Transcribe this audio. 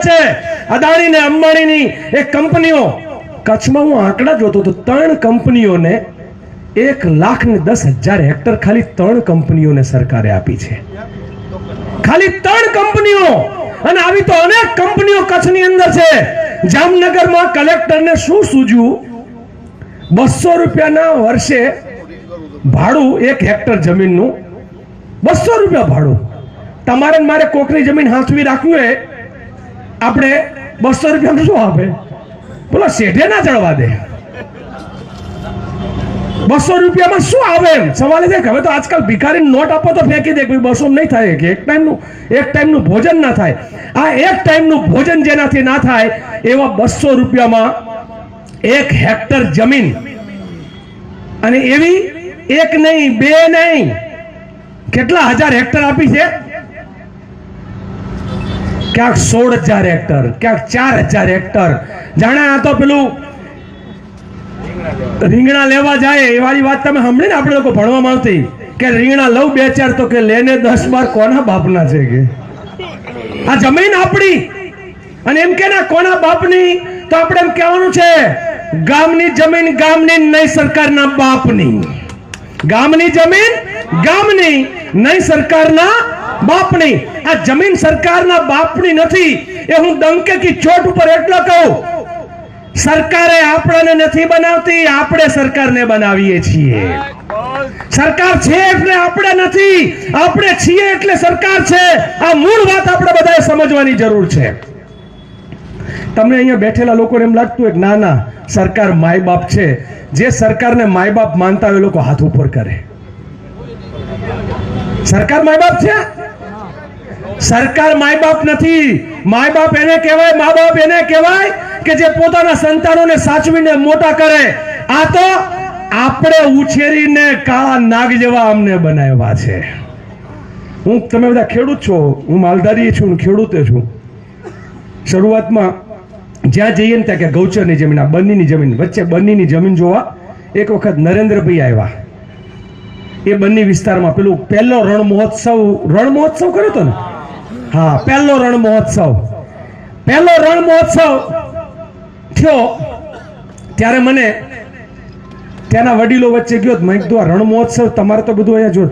છે. અદાણી ને અંબાણીની એક કંપનીઓ, કચ્છમાં હું આંકડા જોતો હતો, ત્રણ કંપનીઓને એક લાખ ને દસ હજાર હેક્ટર ખાલી ત્રણ કંપનીઓને સરકારે આપી છે. ખાલી ત્રણ કંપનીઓ! અને આવી તો અનેક કંપનીઓ કચ્છની અંદર છે. જામનગરમાં કલેક્ટરને શું સૂજ્યું બસો રૂપિયાના વર્ષે ભાડું એક હેક્ટર જમીનનું. બસો રૂપિયા ભાડું. તમારે મારે કોકની જમીન હાથવી રાખવી હોય આપણે બસો રૂપિયાનું શું આપે? બોલો શેઠે ના ચડવા દે. બસો રૂપિયામાં શું આવે એમ? સવાલ છે હવે તો આજકાલ ભિખારી નોટ આપો તો ફેંકી દે, કોઈ બસો નહીં થાય કે એક ટાઈમનું એક ટાઈમનું ભોજન ના થાય. આ એક ટાઈમનું ભોજન જેનાથી ના થાય, એવા બસો રૂપિયામાં એક હેક્ટર જમીન. અને એવી એક નહીં, બે નહીં. કેટલા હજાર હેક્ટર આપી છે? ક્યાંક સોળ હજાર હેક્ટર, ક્યાંક ચાર હજાર હેક્ટર. જાણે આ તો પેલું રીંગણા લેવા જાય, એ વાળી વાત તમે સાંભળી ને આપણે લોકો ભણવામાં આવતી કે રીંગણા લઉં બે ચાર તો કે લેને દસ બાર કોના બાપના છે કે? આ જમીન આપણી. અને એમ કે ના, કોના બાપની? તો આપણે એમ કહેવાનું છે, ગામની જમીન ગામની નહીં સરકારના બાપની. ગામની જમીન ગામની, નહીં સરકારના બાપની, આ જમીન સરકારના બાપની નથી. એ હું ડંકે કી ચોટ ઉપર એટલો કહું, સરકારે આપણને નથી બનાવતી, આપણે સરકારને બનાવીએ છીએ. સરકાર છે એટલે આપણે નથી, આપણે છીએ એટલે સરકાર છે. આ મૂળ વાત આપણે બધાએ સમજવાની જરૂર છે. તમને અહીંયા બેઠેલા લોકોને એમ લાગતું હોય ના ના, સરકાર માય બાપ છે. જે સરકારને માય બાપ માનતા હોય લોકો હાથ ઉપર કરે. સરકાર માય બાપ છે? સરકાર માય બાપ નથી. માય બાપ એને કહેવાય, મા બાપ એને કહેવાય કે જે પોતાના સંતાનોને સાચવીને મોટા કરે. આ તો આપણે ઉછેરીને કાળા નાગ જેવા અમને બનાવ્યા છે. હું તમે બધા ખેડૂત છો, હું માલધારી છું ખેડૂતે છું. શરૂઆતમાં જ્યાં જઈએ ને ત્યાં કે ગૌચરની જમીન, આ બંનીની જમીન, વચ્ચે બંનીની જમીન જોવા, એક વખત નરેન્દ્રભાઈ આવ્યા. એ બંને વિસ્તારમાં પેલું પહેલો રણ મહોત્સવ રણ મહોત્સવ કર્યો હતો ને? હા, પહેલો રણ મહોત્સવ. પહેલો રણ મહોત્સવ થયો ત્યારે મને ત્યાંના વડીલો વચ્ચે ગયો મેં કીધું, આ રણ મહોત્સવ તમારે તો બધું અહીંયા જો